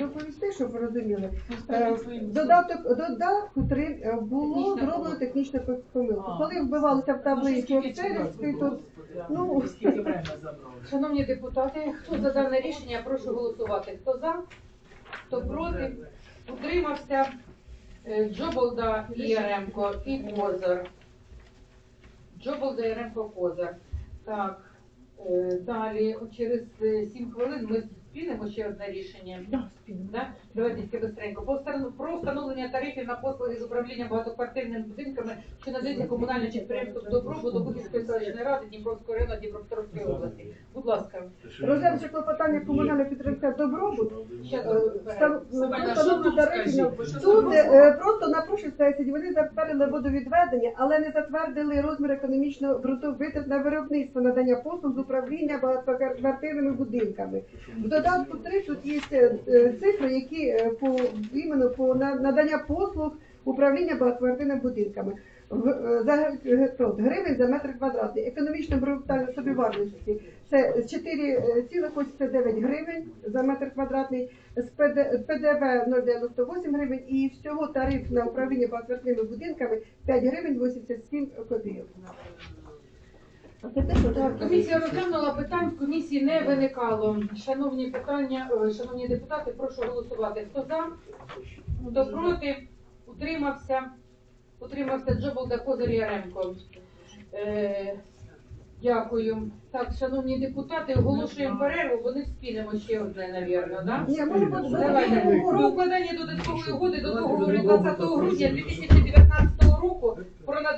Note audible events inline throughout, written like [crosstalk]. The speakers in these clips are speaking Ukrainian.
доповісти, щоб ви розуміли. Е, Додаток додатку 3 було Технічна зроблено помилка. технічна помилка. А. Коли вбивалося в таблицю скільки то ну [laughs] забрали? Шановні депутати, хто за дане рішення, прошу голосувати. Хто за, хто проти, утримався Е, Джоболда і Яремко і Козар. Джоболда, Яремко, Козар. Так, е, далі через 7 хвилин ми спінемо ще одне рішення. Да? Давайте тільки быстренько. По Про встановлення тарифів на послуги з управління багатоквартирними будинками, що надається комунальним підприємством добробуту Бухівської селищної ради Дніпровського району Дніпропетровської області. Будь ласка. розглянувши клопотання комунального підтримка добробут. Е, Семене, встановлення тарифів Тут е, просто на прошлій сесії вони затвердили водовідведення, але не затвердили розмір економічного брутовитрат на виробництво надання послуг з управління багатоквартирними будинками. Додатку 3 тут є е, е, цифри, які е, по іменно по надання послуг управління багатоквартирними будинками. За гривень за метр квадратний. Економічно брутальної собівартості це 4,89 гривень за метр квадратний, з ПД- ПДВ 0,98 гривень і всього тариф на управління багатоквартирними будинками 5 гривень 87 копійок. А це те, що так, Комісія розглянула питань, в комісії не виникало. Шановні питання, е, шановні депутати, прошу голосувати. Хто за, хто проти, утримався, утримався Джоболда Козир Яремко. Е, дякую. Так, шановні депутати, оголошуємо перерву, вони спінемо ще одне, навірно, да? Ні, може Давайте. Про укладання додаткової угоди до договору 20 грудня 2019 року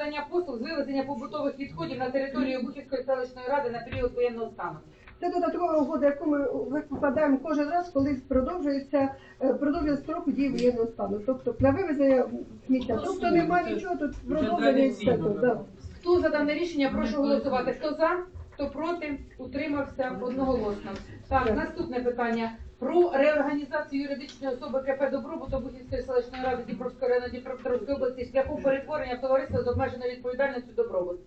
надання послуг з вивезення побутових відходів на територію Бухівської селищної ради на період воєнного стану. Це додаткова угода, яку ми викладаємо кожен раз, коли продовжується е, продовжує строк дії воєнного стану. Тобто на вивезення сміття. Тобто немає нічого тут продовження і все тут. Да. Хто за дане рішення, прошу голосувати. Хто за, хто проти, утримався одноголосно. Так, наступне питання. Про реорганізацію юридичної особи КП Добробуту Бухівської селищної ради Дніпровської району Дніпропетровської області шляхом перетворення в товариство з обмеженою відповідальністю Добробут.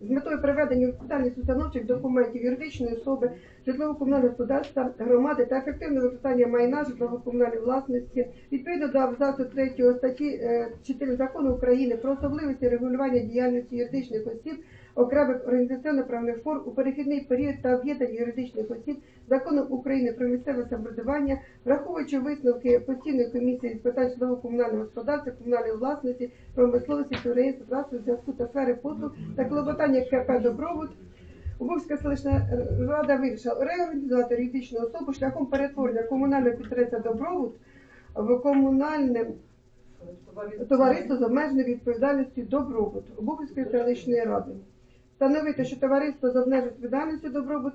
з метою приведення відповідальність установчих документів юридичної особи, житлово-комунального господарства, громади та ефективного використання майна житлово-комунальної власності відповідно до абзацу 3 статті е, 4 закону України про особливості регулювання діяльності юридичних осіб, окремих організаційно-правних форм у перехідний період та об'єднання юридичних осіб законом України про місцеве самоврядування, враховуючи висновки постійної комісії з питань житлово-комунального господарства, комунальної власності, промисловості, підприємства, транспорту, зв'язку та сфери послуг та клопотання КП Добробут. Убовська селищна рада вирішила реорганізувати юридичну особу шляхом перетворення комунального підприємства Добробут в комунальне товариство з обмеженою відповідальністю Добробут Обухівської селищної ради. Встановити, що товариство з обмеженою відповідальністю Добробут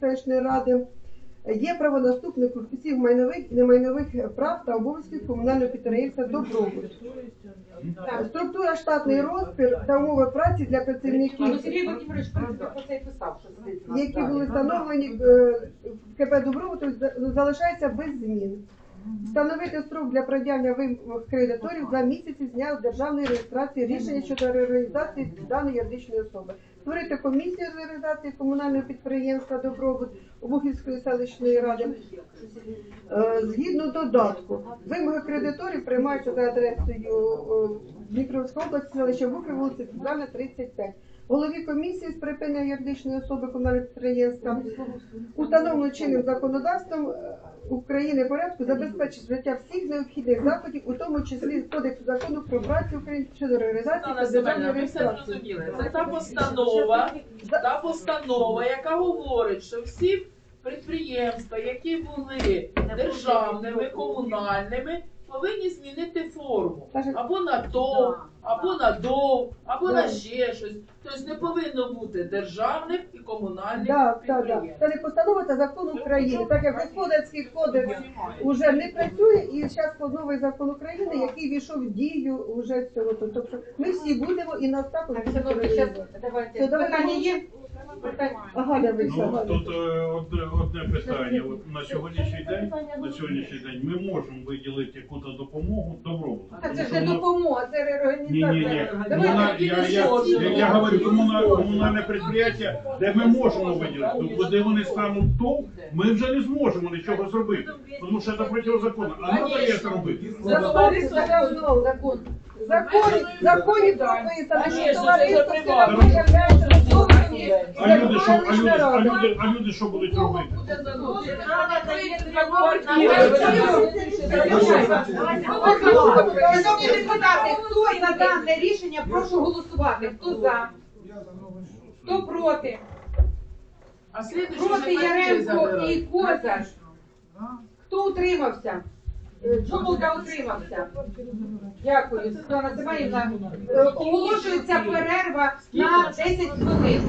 селищної ради є правонаступником всіх майнових і немайнових прав та обов'язків комунального підприємства Добробут. Структура штатний розпір та умови праці для працівників, які були встановлені е, в КП Добробуту, за- залишається без змін. Встановити строк для пред'явлення вимог кредиторів за місяці з дня державної реєстрації рішення щодо реорганізації даної юридичної особи. Створити комісію з реалізації комунального підприємства Добробут Обухівської селищної ради. Е, Згідно додатку, вимоги кредиторів приймаються за адресою е, Дніпровська область, селище Бухів, вулиця Центральна, 35. Голові комісії з припинення юридичної особи комунального підприємства установлено чинним законодавством е, України порядку забезпечить життя всіх необхідних заходів, у тому числі Кодексу закону про працю України щодо реалізації та державної ми все реєстрації. зрозуміли. Це та постанова, та постанова, яка говорить, що всі підприємства, які були державними, комунальними, повинні змінити форму. Або на ТОВ, або на ДОВ, або Да. на ще щось. Тобто не повинно бути державних і комунальних Да, да, да. підприємств. Це не постанова, це закон України. Так як господарський кодекс вже не працює, і зараз новий закон України, який війшов в дію вже цього. Тобто ми всі будемо і нас також Так, давайте. Питання є? Галя вийшла. Ну Галя. тут е, одне, одне питання. От на сьогоднішній день, на сьогоднішній день ми можемо виділити якусь допомогу добробуту. Та це ж що не воно- допомога, це Ні, ні, ні. реорганізація. Комуна... Я, я, я, я говорю, комуна... комунальне підприємство, де ми можемо виділити. Ну, коли вони стануть ТОВ, ми вже не зможемо нічого зробити. Тому що це протизаконно. А треба є це робити. Закон, закон, Закон. закон, законі прописано, що товариство все одно приватно. являється А люди що, а люди, а люди, а люди що будуть робити? Шановні депутати, хто за дане рішення, прошу голосувати. Хто за? Хто проти? Проти Яремко і Козар. Хто утримався? Джомолка утримався. Дякую, Світлана Семенівна. Оголошується перерва на 10 хвилин.